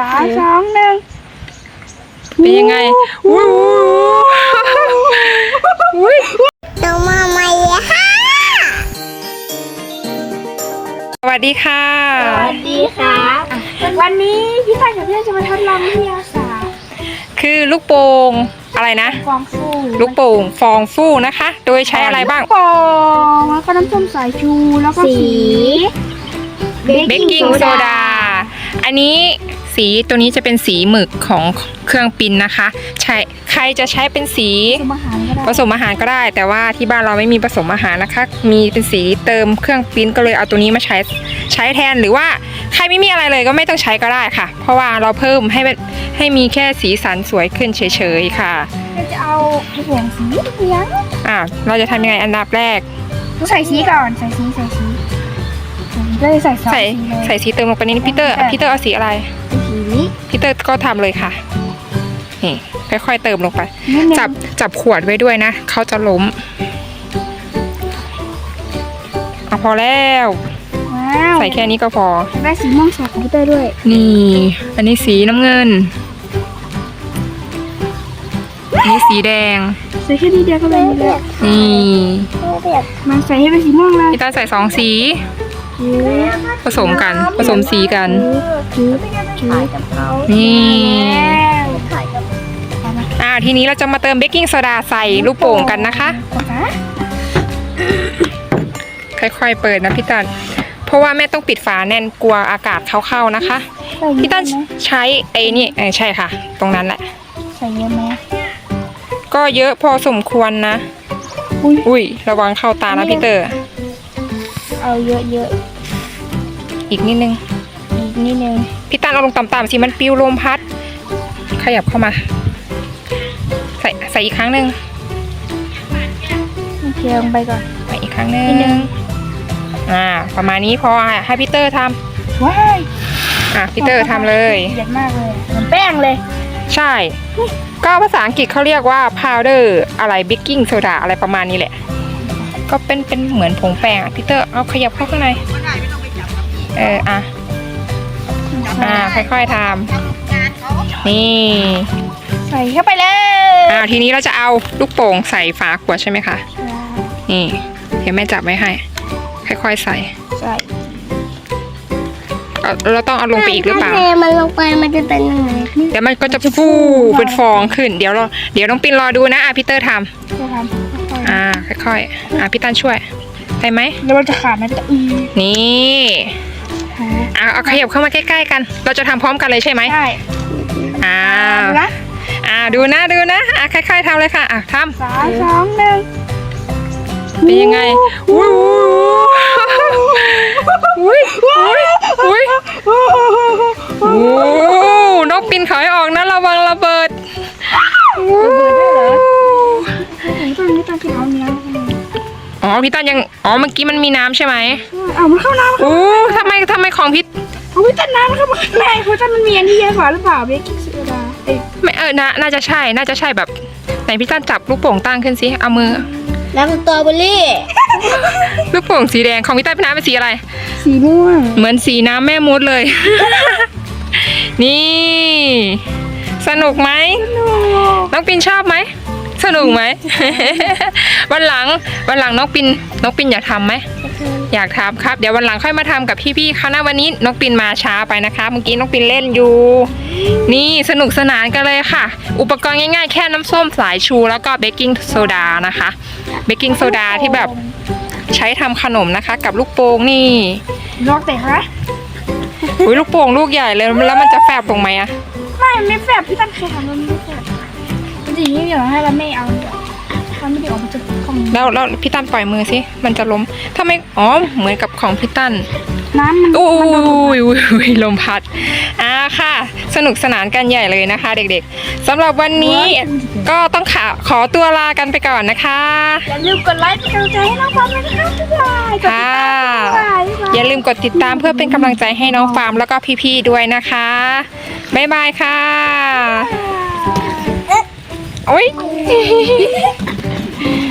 สามสองหนึ่งเป็นยังไงอุ้ยอุ้ยน้องมาใหม่เลยค่ะสวัสดีค่ะ สวัสดีครับวันนี้พี่ตายกับพี่จะมาทดลองวิทยาศาสตร์คือลูกโป่งอะไรนะ ฟองฟูลูกโป่งฟองฟู่นะคะ โดยใช้อะไรบ้างฟองแล้วก็น้ำส้มสายชูแล้วก็สี เบกกิ้งโซดา อันนี้สีตัวนี้จะเป็นสีหมึกของเครื่องปิ้นนะคะ ใช่ใครจะใช้เป็นสีสมอาหารก็ได้ผสมอาหารก็ได้ แต่ว่าที่บ้านเราไม่มีผสมอาหารนะคะ มีเป็นสีเติมเครื่องปริ้นก็เลยเอาตัวนี้มาใช้ใช้แทนหรือว่าใครไม่มีอะไรเลยก็ไม่ต้องใช้ก็ได้ค่ะ เพราะว่าเราเพิ่มให้มันให้มีแค่สีสันสวยขึ้นเฉยๆค่ะเราจะเอาผสมสีเหลืองอ่าเราจะทำยังไงอันดับแรกต้องใส่สีก่อนใส่สีใส่สี เลยใส่สองใส่สีเลยใส่สีเติมลงไปในนี้พีเตอร์พีเตอร์เอาสีอะไรสีนี้ พีเตอร์ก็ทำเลยค่ะนี่ค่อยๆเติมลงไป นิดนึง จับจับขวดไว้ด้วยนะเขาจะล้มเอาพอแล้ว ว้าวใส่แค่นี้ก็พอ ได้สีม่วงสดของพี่เต้ยด้วยนี่ อันนี้สีน้ำเงิน อันนี้สีแดง ใส่แค่นี้เดียวก็เลยเลยนี่ มาใส่ให้เป็นสีม่วงเลยพี่ตาใส่สองสี ผสมกันผสมสีกันจืดจืดนี่ถ่ายกับอ่าทีนี้เราจะมาเติมเบกกิ้งโซดาใส่ลูกโป่งกันนะคะ ค่อยๆเปิดนะพี่ตันเพราะว่าแม่ต้องปิดฝาแน่นกลัวอากาศเข้าๆนะคะ พี่ตันใช้ไอ้นี่เออใช่ค่ะ ตรงนั้นแหละ ใส่เยอะไหมก็เยอะพอสมควรนะ อุ้ยอุ้ยระวังเข้าตานะพี่เตอร์ เอาเยอะเย อะอีกนิดนึงๆอีกนิดนึงพี่ตันเอาลงต่ำๆสิมันปิวลมพัด ขยับเข้ามา ใส่ใส่อีกครั้งหนึ่งเทลงไปก่อนใส่อีกครั้งหนึ่นิดนึงงอ่า ประมาณนี้พออะให้พี่เตอร์ทว้ายำอะพี่เตอร์ทำเลยละเอียดมากเลยเหมือนแป้งเลย ใช่ ก็ภาษาอังกฤษเขาเรียกว่า powder อะไร baking soda อะไรประมาณนี้แหละ ก็เป็นเป็นเหมือนผงแป้งอะพี่เตอร์เอาขยับเข้าข้างใน เอออะอ่าค่อยๆทำนี่ใส่เข้าไปเลยอ่าทีนี้เราจะเอาลูกโป่งใส่ฝาขวดใช่ไหมคะนี่เดี๋ยวแม่จับไว้ให้ ค่อยๆใส่ใส่เอาเราต้องเอาลงไปอีกหรือเปล่าถ้าเทมันลงไปมันจะเป็นยังไงเดี๋ยวมันก็จะฟูเป็นฟองขึ้น เดี๋ยวเราเดี๋ยวน้องปินรอดูนะอะพี่เตอร์ทจะทำค่อยำอ่าค่อยๆอะพี่ตันช่วยได้ไหมๆแล้วมันจะขาดนะจะอือนี่ อะเอาขยับเข้ามาใกล้ ๆ กัน เราจะทำพร้อมกันเลยใช่ไหมใช่อ่าดูนะอ่าดูนะดูนะอะค่อยๆทำเลยค่ะอะทำสามสองหนึ่งเป็นยังไงอุ้ยอุ้ยอุ้ยอุ้ยโอ้นกปินถอยออกนะระวังระเบิด อ๋อพี่ตันยังอ๋อเมื่อกี้มันมีน้ำใช่ไหมเอามันเข้าน้ำโอ้ทำไมทำไมของพี่เอาวิตาน้ำเข้ามาข้างในเพราะว่ามันมีอันที่เยอะกว่าหรือเปล่าเบกกิ้งโซดาเอ้ยไม่เออน่าน่าจะใช่น่าจะใช่แบบไหนพี่ตันจับลูกโป่งตั้งขึ้นสิเอามือ น้ำสตรอเบอรี่ ลูกโป่งสีแดงของพี่ตันเป็นน้ำเป็นสีอะไร สีม่วงเหมือนสีน้ำแม่มดเลย นี่ สนุกไหมน้องปินชอบไหมสนุกไหม วันหลังวันหลังน้องปินน้องปินอยากทำไหมอยากทำครับ เดี๋ยววันหลังค่อยมาทำกับพี่ๆเขานะวันนี้น้องปินมาช้าไปนะคะเมื่อกี้น้องปินเล่นอยู่ นี่สนุกสนานกันเลยค่ะ อุปกรณ์ง่ายๆ แค่น้ำส้มสายชูแล้วก็เบกกิ้งโซดานะคะเบกกิ้งโซดาที่แบบใช้ทำขนมนะคะ กับลูกโป่งนี่ลอกแต่ฮะอุ้ยลูกโป่งลูกใหญ่เลยแล้วมันจะแฟบลงไหมอะไม่ไม่แฟบพี่ตั้นเคยทำมันไม่แฟบมันจะอย่างนี้อย่างให้เราไม่เอาเดี๋ยว มันไม่ได้ออกมาจากของแล้วแล้วพี่ตั้นปล่อยมือสิ มันจะล้ม ถ้าไม่ อ๋อ เหมือนกับของพี่ตั้น น้ำมันอุ้มันโดนยอุ้ยอุ้ยลมพัด อ่าค่ะ สนุกสนานกันใหญ่เลยนะคะ เด็กๆ สำหรับวันนี้ก็ต้องขอขอตัวลากันไปก่อนนะคะ อย่าลืมกดไลค์เป็นกำลังใจให้น้องฟังด้วยนะคะบ๊ายบายกดติดค่ะ ตามบ๊ายบายอย่าลืมกดติดตามเพื่อเป็นกำลังใจให้น้องฟาร์มแล้วก็พี่ๆด้วยนะคะ บ๊ายบายค่ะ โอ้ย Mm-hmm.